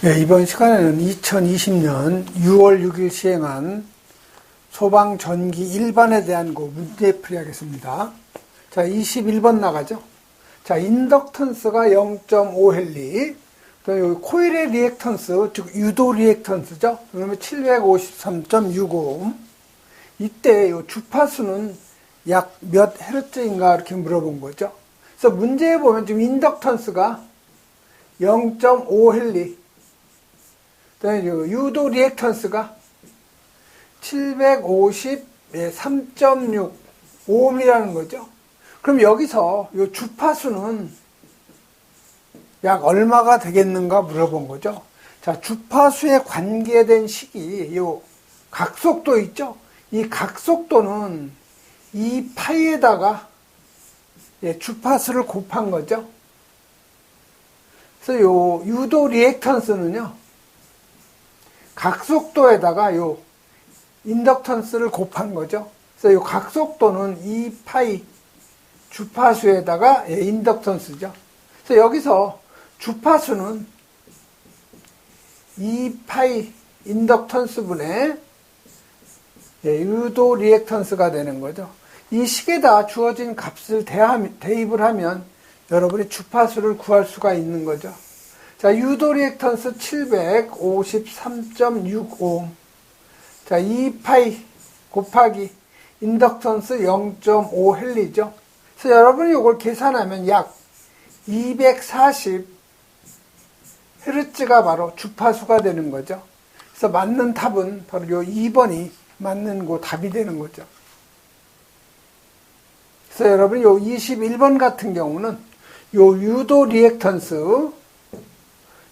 네, 이번 시간에는 2020년 6월 6일 시행한 소방 전기 일반에 대한 거 문제 풀이 하겠습니다. 자, 21번 나가죠. 자, 인덕턴스가 0.5헨리. 여기 코일의 리액턴스, 즉 유도 리액턴스죠. 그러면 753.65. 이때 요 주파수는 약 몇 헤르츠인가 이렇게 물어본 거죠. 그래서 문제에 보면 지금 인덕턴스가 0.5헨리. 유도 리액턴스가 750, 3.6 오음이라는 거죠. 그럼 여기서 이 주파수는 약 얼마가 되겠는가 물어본 거죠. 자, 주파수에 관계된 식이 이 각속도 있죠. 이 각속도는 이 파이에다가 예, 주파수를 곱한 거죠. 그래서 요 유도 리액턴스는요. 각속도에다가 요 인덕턴스를 곱한 거죠. 그래서 요 각속도는 2파이 주파수에다가 예, 인덕턴스죠. 그래서 여기서 주파수는 2파이 인덕턴스 분의 예, 유도 리액턴스가 되는 거죠. 이 식에다 주어진 값을 대입을 하면 여러분이 주파수를 구할 수가 있는 거죠. 자, 유도 리액턴스 753.65. 자, 2파이 곱하기 인덕턴스 0.5 헬리죠. 그래서 여러분이 이걸 계산하면 약 240 헤르츠가 바로 주파수가 되는 거죠. 그래서 맞는 답은 바로 요 2번이 맞는 거 답이 되는 거죠. 그래서 여러분 요 21번 같은 경우는 요 유도 리액턴스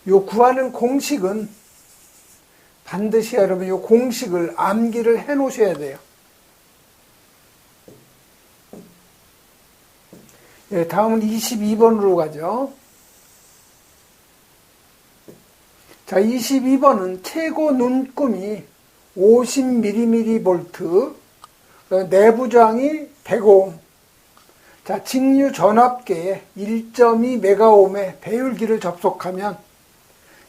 요 구하는 공식은 반드시 여러분 요 공식을 암기를 해 놓으셔야 돼요. 예, 다음은 22번으로 가죠. 자, 22번은 최고 눈금이 50mm 내부 저항이 100옴. 자, 직류 전압계에 1.2메가옴의 배율기를 접속하면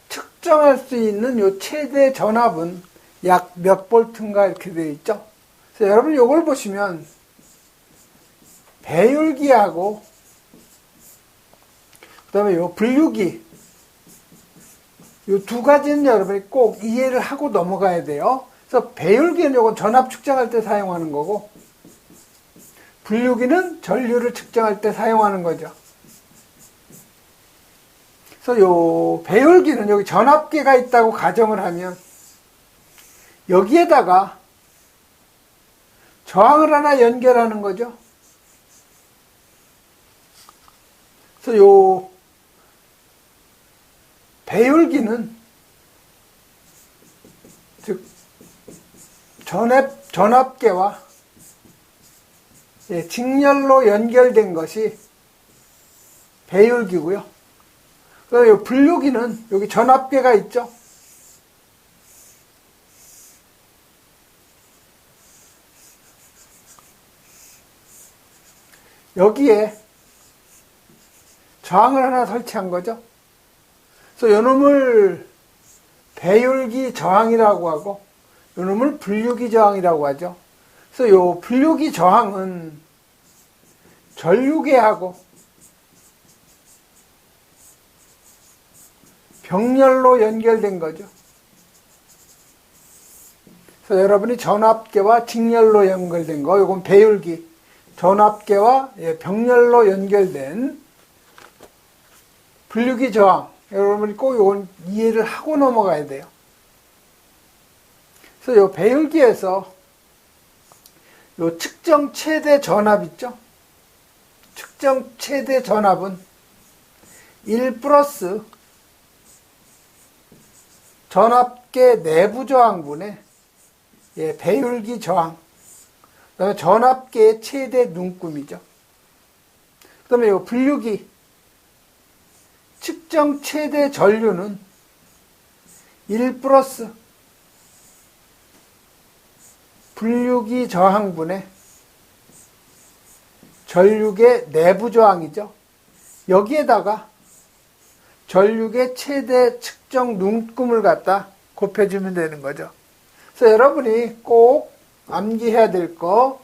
측정할 수 있는 요 최대 전압은 약 몇 볼트인가 이렇게 되어 있죠. 그래서 여러분 이걸 보시면 배율기하고 그다음에 요 분류기 요 두 가지는 여러분이 꼭 이해를 하고 넘어가야 돼요. 그래서 배율기는 요건 전압 측정할 때 사용하는 거고 분류기는 전류를 측정할 때 사용하는 거죠. 그래서 요 배율기는 여기 전압계가 있다고 가정을 하면 여기에다가 저항을 하나 연결하는 거죠. 그래서 요 배율기는 즉 전압 전압계와 예, 직렬로 연결된 것이 배율기고요. 그 분류기는 여기 전압계가 있죠. 여기에 저항을 하나 설치한 거죠. 그래서 요놈을 배율기 저항이라고 하고 요놈을 분류기 저항이라고 하죠. 그래서 요 분류기 저항은 전류계하고 병렬로 연결된 거죠. 그래서 여러분이 전압계와 직렬로 연결된 거, 이건 배율기. 전압계와 예, 병렬로 연결된 분류기 저항. 여러분이 꼭 이건 이해를 하고 넘어가야 돼요. 그래서 이 배율기에서 요 측정 최대 전압 있죠? 측정 최대 전압은 1 플러스 전압계 내부 저항분의 예, 배율기 저항, 그다음에 전압계의 최대 눈금이죠. 그다음에 이 분류기 측정 최대 전류는 1 플러스 분류기 저항분의 전류계 내부 저항이죠. 여기에다가 전류의 최대 측정 눈금을 갖다 곱해주면 되는 거죠. 그래서 여러분이 꼭 암기해야 될 거,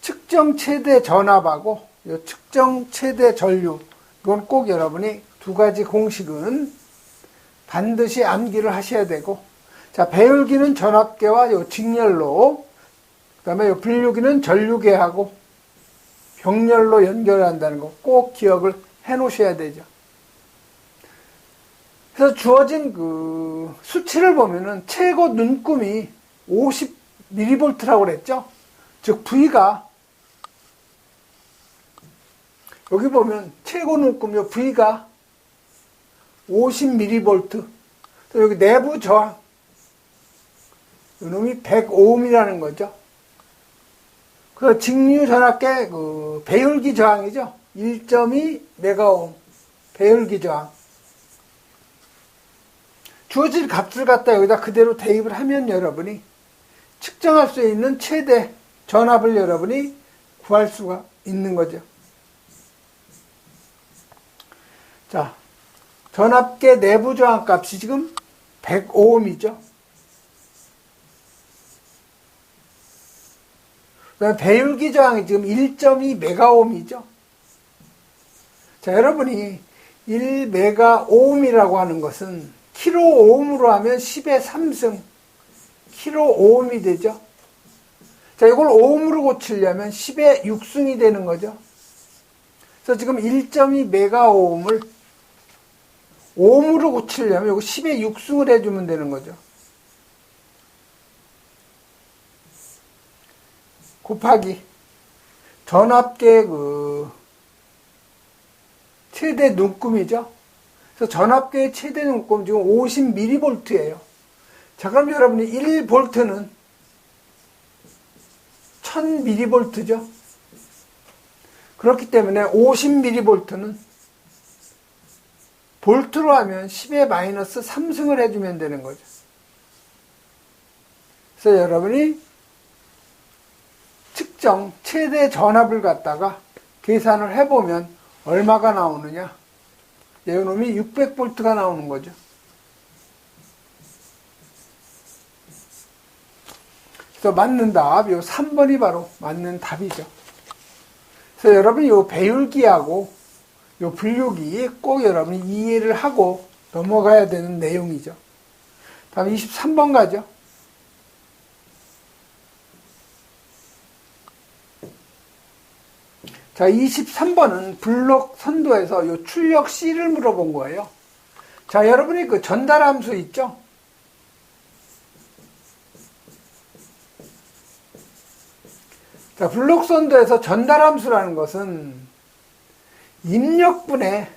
측정 최대 전압하고 요 측정 최대 전류, 이건 꼭 여러분이 두 가지 공식은 반드시 암기를 하셔야 되고, 자, 배율기는 전압계와 요 직렬로, 그 다음에 요 분류기는 전류계하고 병렬로 연결한다는 거 꼭 기억을 해 놓으셔야 되죠. 그래서 주어진 그 수치를 보면은 최고 눈금이 50mV라고 그랬죠. 즉 V가 여기 보면 최고 눈금 요 V가 50mV. 또 여기 내부 저항 이놈이 105ohm이라는 거죠. 그 직류 전압계 그 배율기 저항이죠. 1.2 메가옴 배율기 저항. 주어진 값을 갖다 여기다 그대로 대입을 하면 여러분이 측정할 수 있는 최대 전압을 여러분이 구할 수가 있는 거죠. 자, 전압계 내부 저항 값이 지금 105ohm이죠. 그다음에 배율기 저항이 지금 1.2 메가옴이죠. 자, 여러분이 1 메가옴이라고 하는 것은 킬로옴으로 하면 10의 3승 킬로옴이 되죠. 자, 이걸 옴으로 고치려면 10의 6승이 되는 거죠. 그래서 지금 1.2 메가옴을 옴으로 고치려면 이거 10의 6승을 해주면 되는 거죠. 곱하기 전압계 그 최대 눈금이죠. 그래서 전압계의 최대 눈금 지금 50mV예요. 자, 그럼 여러분이 1V는 1000mV죠. 그렇기 때문에 50mV는 볼트로 하면 10의 마이너스 3승을 해주면 되는 거죠. 그래서 여러분이 측정 최대 전압을 갖다가 계산을 해보면 얼마가 나오느냐? 이놈이 600볼트가 나오는 거죠. 그래서 맞는 답, 요 3번이 바로 맞는 답이죠. 그래서 여러분이 요 배율기하고 요 분류기 꼭 여러분이 이해를 하고 넘어가야 되는 내용이죠. 다음 23번 가죠. 자, 23번은 블록 선도에서 요 출력 C를 물어본 거예요. 자, 여러분이 그 전달 함수 있죠? 자, 블록 선도에서 전달 함수라는 것은 입력분의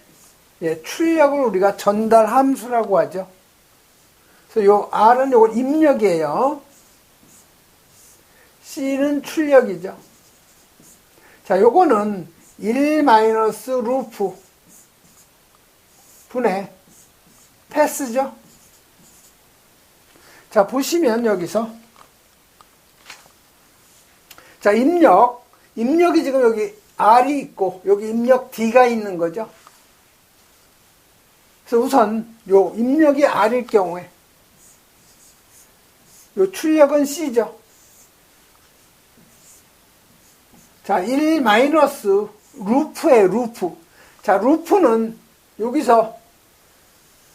예, 출력을 우리가 전달 함수라고 하죠. 그래서 요 R은 요거 입력이에요. C는 출력이죠. 자, 요거는 1 마이너스 루프 분의 패스죠. 자, 보시면 여기서 자, 입력 입력이 지금 여기 R이 있고 여기 입력 D가 있는 거죠. 그래서 우선 요 입력이 R일 경우에 요 출력은 C죠. 자, 1 마이너스 루프에 루프. 자, 루프는 여기서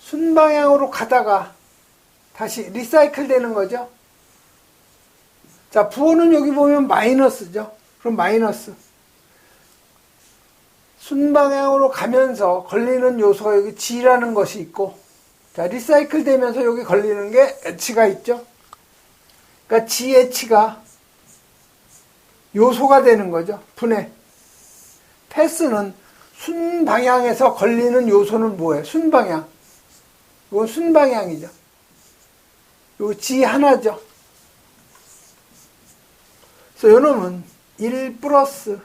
순방향으로 가다가 다시 리사이클 되는 거죠. 자, 부호는 여기 보면 마이너스죠. 그럼 마이너스. 순방향으로 가면서 걸리는 요소가 여기 G라는 것이 있고, 자, 리사이클 되면서 여기 걸리는 게 H가 있죠. 그러니까 GH가 요소가 되는 거죠. 분해. 패스는 순방향에서 걸리는 요소는 뭐예요? 순방향. 이건 순방향이죠. 요 G 하나죠. 그래서 요놈은 1 플러스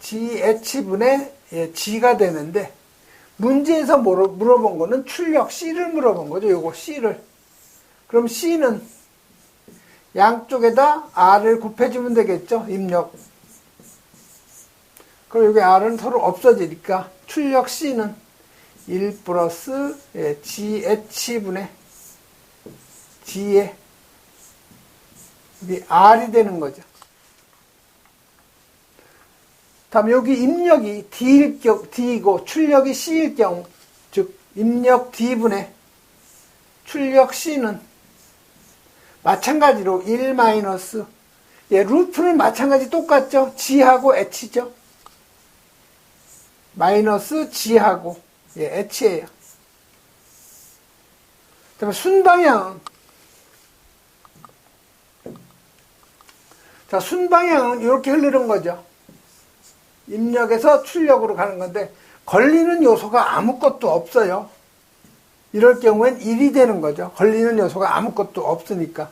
GH분의 예, G가 되는데 문제에서 물어본 거는 출력 C를 물어본 거죠. 요거 C를. 그럼 C는 양쪽에다 R을 곱해주면 되겠죠. 입력. 그럼 여기 R은 서로 없어지니까 출력 C는 1 플러스 예, GH분의 G에 여기 R이 되는 거죠. 다음 여기 입력이 D일 경, D이고 출력이 C일 경우 즉 입력 D분의 출력 C는 마찬가지로 1 마이너스 예, 루트는 마찬가지 똑같죠. G하고 H죠. 마이너스 G하고 예, H예요. 그다음에 순방향은 자 순방향은 이렇게 흐르는 거죠. 입력에서 출력으로 가는 건데 걸리는 요소가 아무것도 없어요. 이럴 경우엔 1이 되는 거죠. 걸리는 요소가 아무것도 없으니까.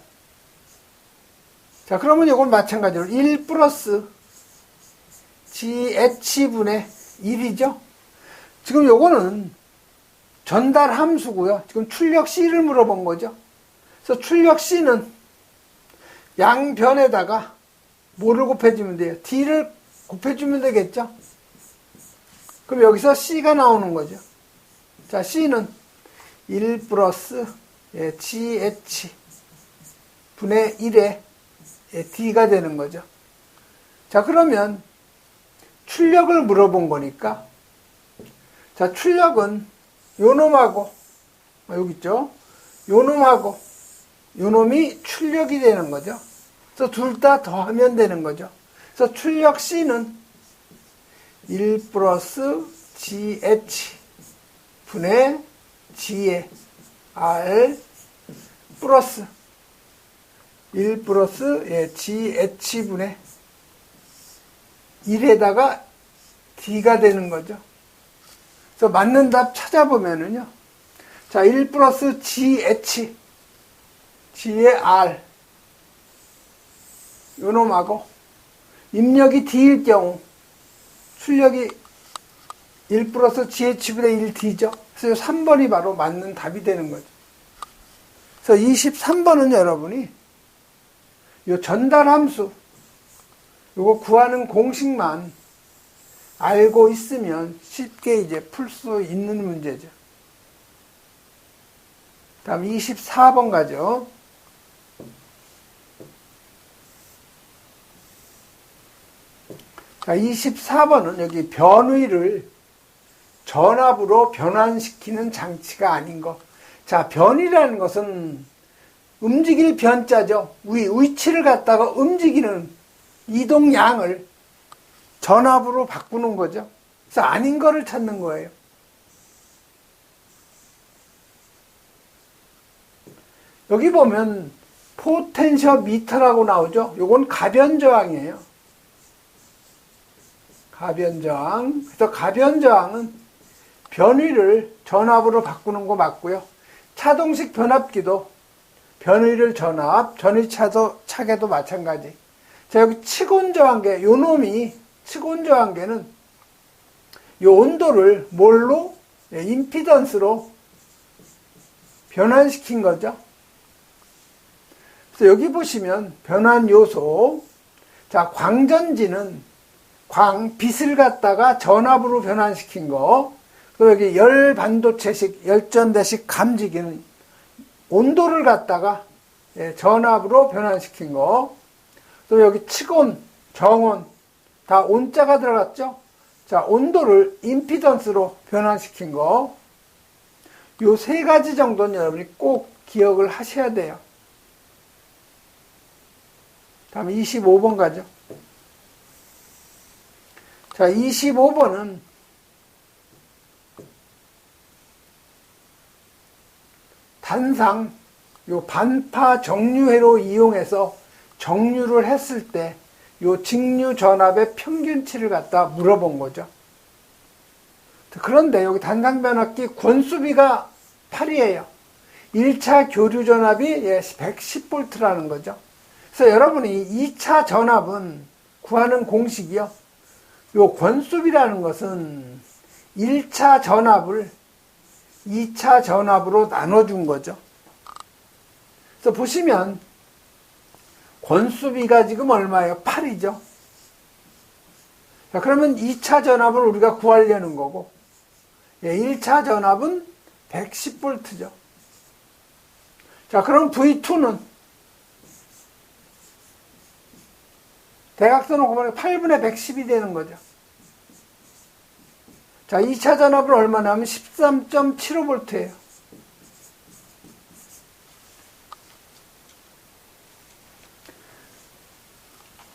자, 그러면 이건 마찬가지로 1 플러스 GH분의 1이죠. 지금 요거는 전달 함수고요. 지금 출력 C를 물어본 거죠. 그래서 출력 C는 양변에다가 뭐를 곱해주면 돼요? D를 곱해주면 되겠죠? 그럼 여기서 C가 나오는 거죠. 자, C는 1 플러스 예, GH 분의 1에 예, D가 되는 거죠. 자, 그러면 출력을 물어본 거니까 자, 출력은 요 놈하고 아, 여기 있죠? 요 놈하고 요 놈이 출력이 되는 거죠. 그래서 둘 다 더하면 되는 거죠. 그래서 출력 C는 1 플러스 GH 분의 G의 R 플러스 1 플러스 예, GH분의 1에다가 D가 되는 거죠. 그래서 맞는 답 찾아보면은요. 자, 1 플러스 GH, G의 R, 요 놈하고, 입력이 D일 경우, 출력이 1 플러스 GH분의 1D죠. 그래서 3번이 바로 맞는 답이 되는 거죠. 그래서 23번은 여러분이 요 전달 함수, 요거 구하는 공식만 알고 있으면 쉽게 이제 풀 수 있는 문제죠. 다음 24번 가죠. 자, 24번은 여기 변위를 전압으로 변환시키는 장치가 아닌 것. 자, 변이라는 것은 움직일 변자죠. 위, 위치를 갖다가 움직이는 이동량을 전압으로 바꾸는 거죠. 그래서 아닌 거를 찾는 거예요. 여기 보면 포텐셔 미터라고 나오죠. 요건 가변 저항이에요. 가변 저항. 그래서 가변 저항은 변위를 전압으로 바꾸는 거 맞고요. 차동식 변압기도 변위를 전압, 전위차도 차계도 마찬가지. 자, 여기 치곤 저항계, 요 놈이 치곤 저항계는 요 온도를 뭘로? 예, 임피던스로 변환시킨 거죠. 그래서 여기 보시면 변환 요소. 자, 광전지는 광, 빛을 갖다가 전압으로 변환시킨 거. 또 여기 열 반도체식, 열전대식 감지기는 온도를 갖다가 예, 전압으로 변환시킨 거. 또 여기 치곤, 정온 다 온자가 들어갔죠. 자, 온도를 임피던스로 변환시킨 거. 요 세 가지 정도는 여러분이 꼭 기억을 하셔야 돼요. 다음 25번 가죠. 자, 25번은 단상 요 반파 정류회로 이용해서 정류를 했을 때 요 직류 전압의 평균치를 갖다 물어본 거죠. 그런데 여기 단상 변압기 권수비가 8이에요. 1차 교류 전압이 110V라는 예, 거죠. 그래서 여러분이 2차 전압은 구하는 공식이요. 요 권수비라는 것은 1차 전압을 2차 전압으로 나눠준 거죠. 그래서 보시면 권수비가 지금 얼마예요? 8이죠. 자, 그러면 2차 전압을 우리가 구하려는 거고, 예, 1차 전압은 110V죠. 자, 그럼 V2는 대각선을 보면 8분의 110이 되는 거죠. 자, 2차 전압은 얼마나 하면 13.75V예요.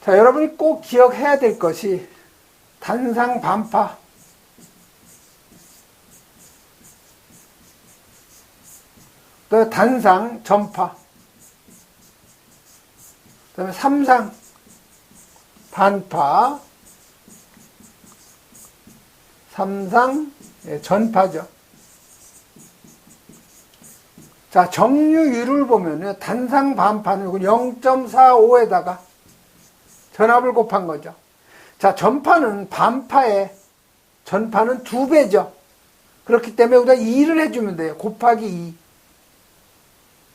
자, 여러분이 꼭 기억해야 될 것이 단상 반파. 또 단상 전파. 그 다음에 삼상 반파. 삼상 예, 전파죠. 자, 정류율을 보면요. 단상 반파는 0.45에다가 전압을 곱한 거죠. 자, 전파는 반파의 전파는 두 배죠. 그렇기 때문에 우리가 2를 해주면 돼요. 곱하기 2.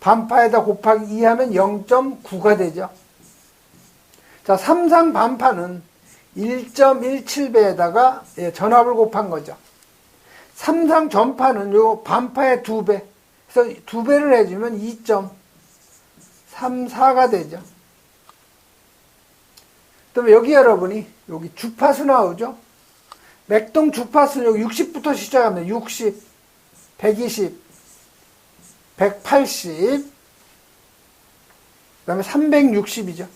반파에다 곱하기 2 하면 0.9가 되죠. 자, 삼상 반파는 1.17배에다가 예, 전압을 곱한 거죠. 삼상 전파는 요 반파의 두 배. 그래서 두 배를 해주면 2.34가 되죠. 그러면 여기 여러분이 여기 주파수 나오죠? 맥동 주파수는 여기 60부터 시작합니다. 60, 120, 180, 그 다음에 360이죠.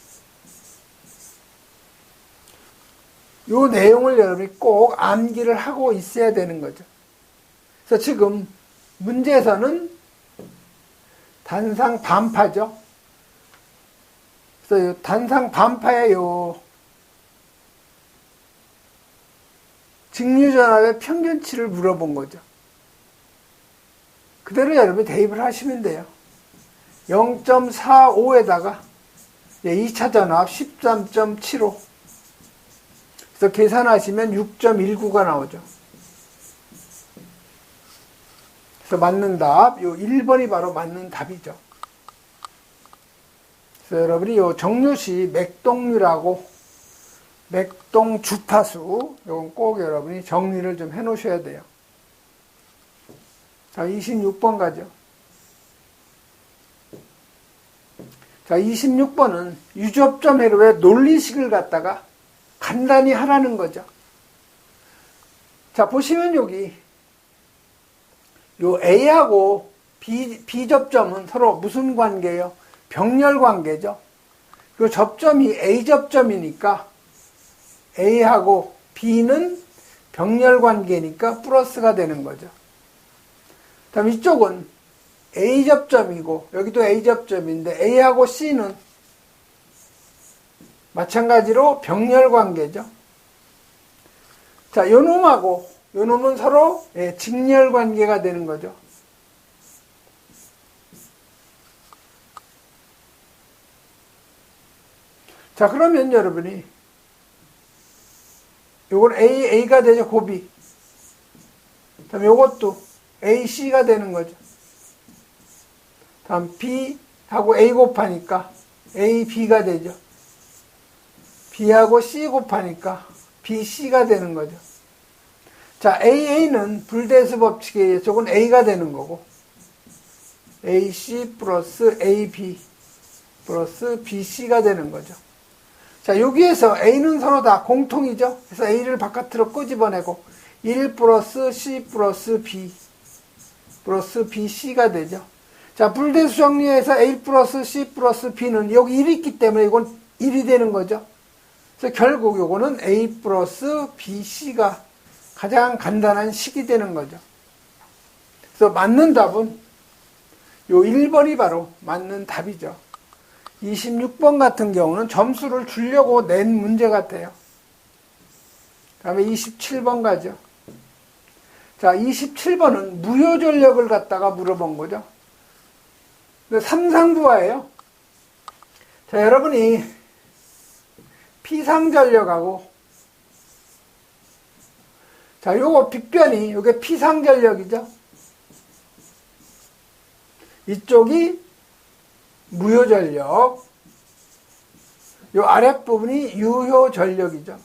요 내용을 여러분이 꼭 암기를 하고 있어야 되는 거죠. 그래서 지금 문제에서는 단상 반파죠. 그래서 단상 반파의 요 직류전압의 평균치를 물어본 거죠. 그대로 여러분이 대입을 하시면 돼요. 0.45에다가 2차 전압 13.75 그래서 계산하시면 6.19가 나오죠. 그래서 맞는 답, 요 1번이 바로 맞는 답이죠. 그래서 여러분이 요 정류시 맥동류라고 맥동 주파수, 요건 꼭 여러분이 정리를 좀 해 놓으셔야 돼요. 자, 26번 가죠. 자, 26번은 유접점 회로의 논리식을 갖다가 간단히 하라는 거죠. 자, 보시면 여기 요 A하고 B, B 접점은 서로 무슨 관계예요? 병렬 관계죠. 그 접점이 A 접점이니까 A하고 B는 병렬 관계니까 플러스가 되는 거죠. 다음 이쪽은 A 접점이고 여기도 A 접점인데 A하고 C는 마찬가지로 병렬 관계죠. 자, 요 놈하고 요 놈은 서로 예, 직렬 관계가 되는 거죠. 자, 그러면 여러분이 요건 A, A가 되죠, 고비. 다음 요것도 AC가 되는 거죠. 다음 B하고 A 곱하니까 AB가 되죠. B하고 C 곱하니까 BC가 되는 거죠. 자, AA는 불대수 법칙에 의해 저건 A가 되는 거고, AC 플러스 AB 플러스 BC가 되는 거죠. 자, 여기에서 A는 서로 다 공통이죠. 그래서 A를 바깥으로 끄집어내고, 1 플러스 C 플러스 B 플러스 BC가 되죠. 자, 불대수 정리해서 A 플러스 C 플러스 B는 여기 1이 있기 때문에 이건 1이 되는 거죠. 그래서 결국 요거는 A 플러스 BC가 가장 간단한 식이 되는 거죠. 그래서 맞는 답은 요 1번이 바로 맞는 답이죠. 26번 같은 경우는 점수를 주려고 낸 문제 같아요. 다음에 27번 가죠. 자, 27번은 무효 전력을 갖다가 물어본 거죠. 삼상부하예요. 자, 여러분이 피상전력하고 자, 요거 빗변이 요게 피상전력이죠. 이쪽이 무효전력. 요 아랫부분이 유효전력이죠.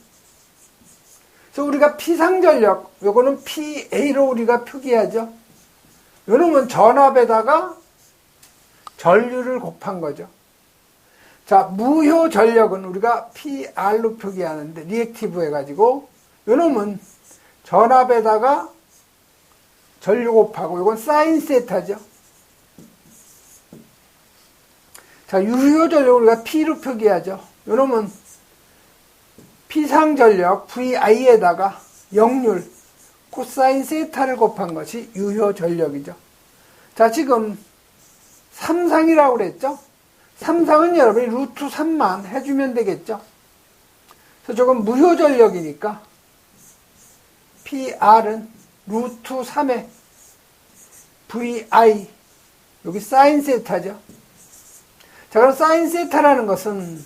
그래서 우리가 피상전력, 요거는 PA로 우리가 표기하죠. 요놈은 전압에다가 전류를 곱한 거죠. 자, 무효 전력은 우리가 PR로 표기하는데, 리액티브 해가지고, 요놈은 전압에다가 전류 곱하고, 이건 사인 세타죠. 자, 유효 전력을 우리가 P로 표기하죠. 요놈은 피상 전력 VI에다가 역률 코사인 세타를 곱한 것이 유효 전력이죠. 자, 지금 삼상이라고 그랬죠? 삼상은 여러분이 루트 3만 해주면 되겠죠? 그래서 조금 무효 전력이니까 PR은 루트 3에 VI 여기 사인 세타죠. 자, 그럼 사인 세타라는 것은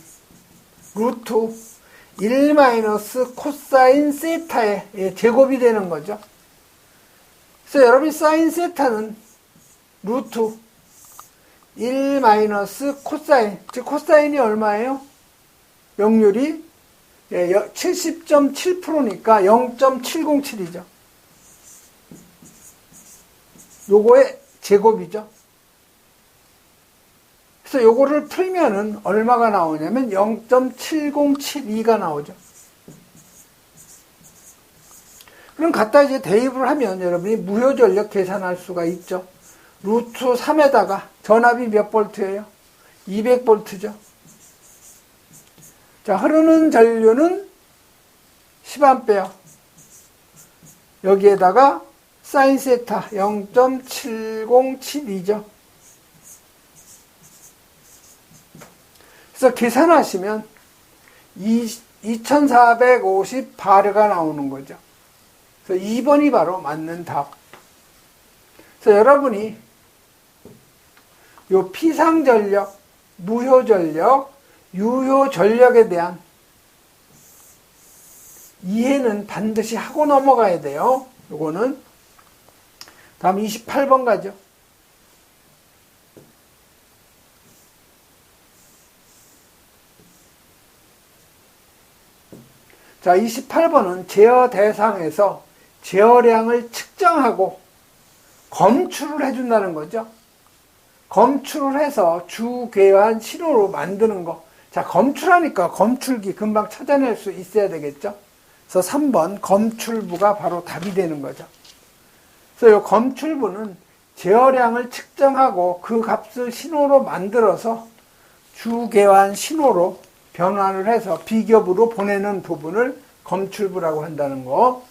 루트 1 마이너스 코사인 세타의 제곱이 되는 거죠. 그래서 여러분이 사인 세타는 루트 1 마이너스 코사인, 즉 코사인이 얼마예요? 역률이 70.7%니까 0.707이죠. 요거의 제곱이죠. 그래서 요거를 풀면은 얼마가 나오냐면 0.7072가 나오죠. 그럼 갖다 이제 대입을 하면 여러분이 무효전력 계산할 수가 있죠. 루트 3에다가 전압이 몇 볼트예요? 200볼트죠. 자, 흐르는 전류는 10A. 여기에다가 사인 세타 0.7072죠. 그래서 계산하시면 2450 바르가 나오는 거죠. 그래서 2번이 바로 맞는 답. 그래서 여러분이 요 피상 전력, 무효 전력, 유효 전력에 대한 이해는 반드시 하고 넘어가야 돼요. 요거는 다음 28번 가죠. 자, 28번은 제어 대상에서 제어량을 측정하고 검출을 해준다는 거죠. 검출을 해서 주괴환 신호로 만드는 거. 자, 검출하니까 검출기 금방 찾아낼 수 있어야 되겠죠. 그래서 3번 검출부가 바로 답이 되는 거죠. 그래서 이 검출부는 제어량을 측정하고 그 값을 신호로 만들어서 주괴환 신호로 변환을 해서 비겹으로 보내는 부분을 검출부라고 한다는 거.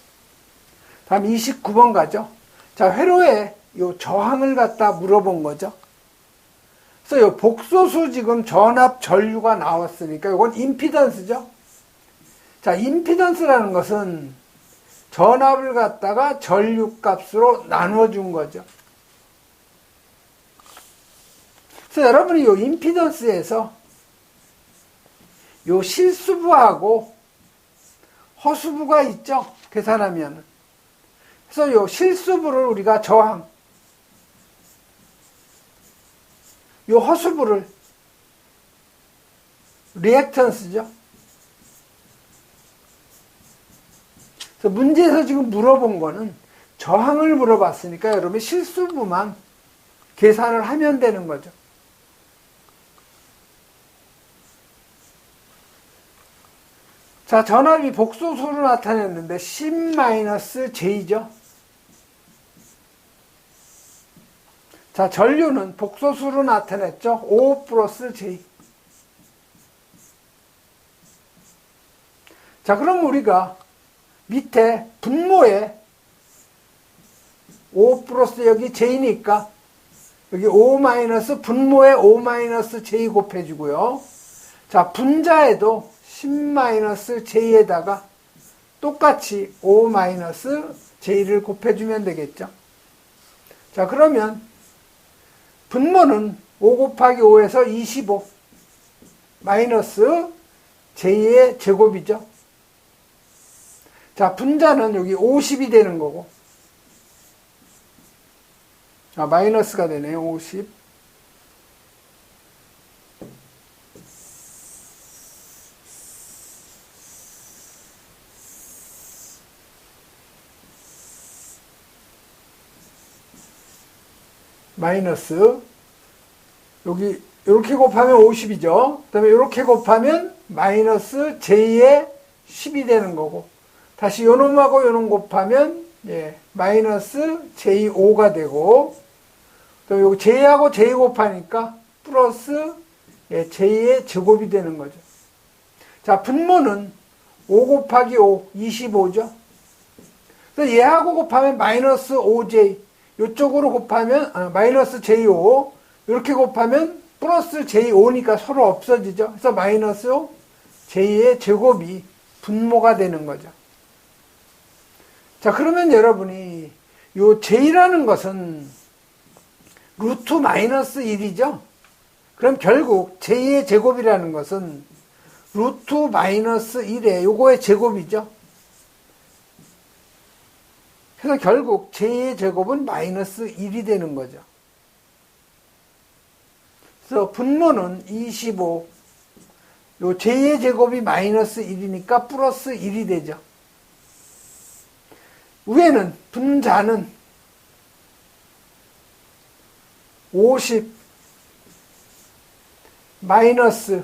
다음 29번 가죠. 자, 회로에 요 저항을 갖다 물어본 거죠. 그래서 요 복소수 지금 전압 전류가 나왔으니까 이건 임피던스죠. 자, 임피던스라는 것은 전압을 갖다가 전류 값으로 나누어 준 거죠. 그래서 여러분이 요 임피던스에서 요 실수부하고 허수부가 있죠. 계산하면. 그래서 요 실수부를 우리가 저항, 요 허수부를 리액턴스죠. 그래서 문제에서 지금 물어본 거는 저항을 물어봤으니까 여러분 실수부만 계산을 하면 되는 거죠. 자, 전압이 복소수로 나타냈는데 10-J죠. 자, 전류는 복소수로 나타냈죠. 5 플러스 J. 자, 그럼 우리가 밑에 분모에 5 플러스 여기 J니까 여기 5 마이너스 분모에 5 마이너스 J 곱해주고요. 자, 분자에도 10-j에다가 똑같이 5-j를 곱해주면 되겠죠. 자, 그러면 분모는 5 곱하기 5에서 25 마이너스 j의 제곱이죠. 자, 분자는 여기 50이 되는 거고. 자, 마이너스가 되네요. 50. 마이너스 여기 이렇게 곱하면 50이죠. 그 다음에 이렇게 곱하면 마이너스 j의 10이 되는 거고 다시 요 놈하고 요놈 곱하면 예, 마이너스 j5가 되고 또 여기 j하고 j 곱하니까 플러스 예, j의 제곱이 되는 거죠. 자, 분모는 5 곱하기 5, 25죠. 그래서 얘하고 곱하면 마이너스 5j, 이쪽으로 곱하면 아, 마이너스 j5, 이렇게 곱하면 플러스 j5니까 서로 없어지죠. 그래서 마이너스 j의 제곱이 분모가 되는 거죠. 자, 그러면 여러분이 요 j라는 것은 루트 마이너스 1이죠. 그럼 결국 j의 제곱이라는 것은 루트 마이너스 1에 요거의 제곱이죠. 그래서 결국 j의 제곱은 마이너스 1이 되는 거죠. 그래서 분모는 25. 요 j의 제곱이 마이너스 1이니까 플러스 1이 되죠. 위에는 분자는 50 마이너스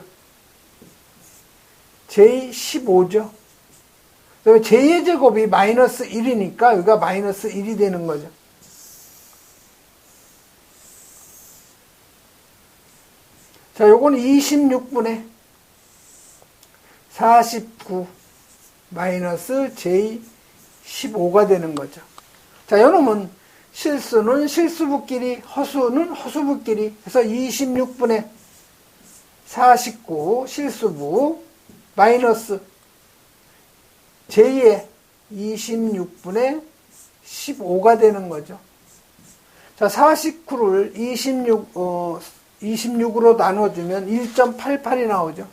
j15죠. 그다음에 j의 제곱이 마이너스 1이니까 여기가 마이너스 1이 되는 거죠. 자, 요거는 26분의 49 마이너스 j15가 되는 거죠. 자, 요 놈은 실수는 실수부끼리, 허수는 허수부끼리 해서 26분의 49 실수부 마이너스 j 의 26분의 15가 되는 거죠. 자, 49를 26, 어, 26으로 나눠주면 1.88이 나오죠.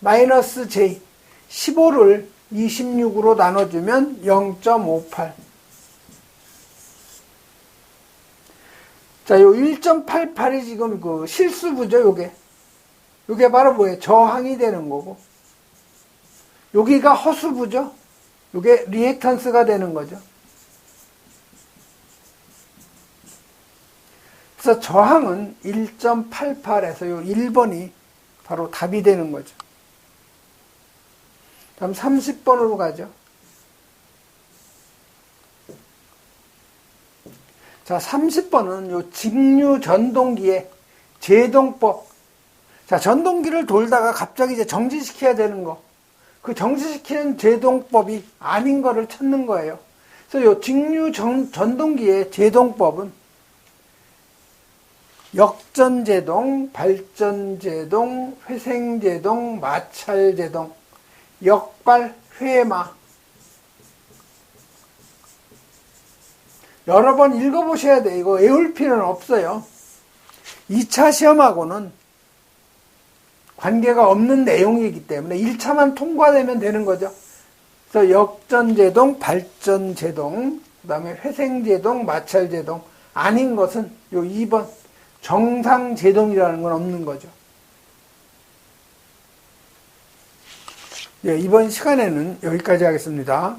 마이너스 j 15를 26으로 나눠주면 0.58. 자, 요 1.88이 지금 그 실수부죠, 요게. 요게 바로 뭐예요? 저항이 되는 거고. 여기가 허수부죠? 요게 리액턴스가 되는 거죠. 그래서 저항은 1.88에서 요 1번이 바로 답이 되는 거죠. 다음 30번으로 가죠. 자, 30번은 요 직류 전동기의 제동법. 자, 전동기를 돌다가 갑자기 이제 정지시켜야 되는 거. 그 정지시키는 제동법이 아닌 거를 찾는 거예요. 그래서 요 직류 전, 전동기의 제동법은 역전제동, 발전제동, 회생제동, 마찰제동, 역발, 회마. 여러 번 읽어보셔야 돼. 이거 외울 필요는 없어요. 2차 시험하고는 관계가 없는 내용이기 때문에 1차만 통과되면 되는 거죠. 그래서 역전제동, 발전제동, 그 다음에 회생제동, 마찰제동. 아닌 것은 요 2번 정상제동이라는 건 없는 거죠. 예, 이번 시간에는 여기까지 하겠습니다.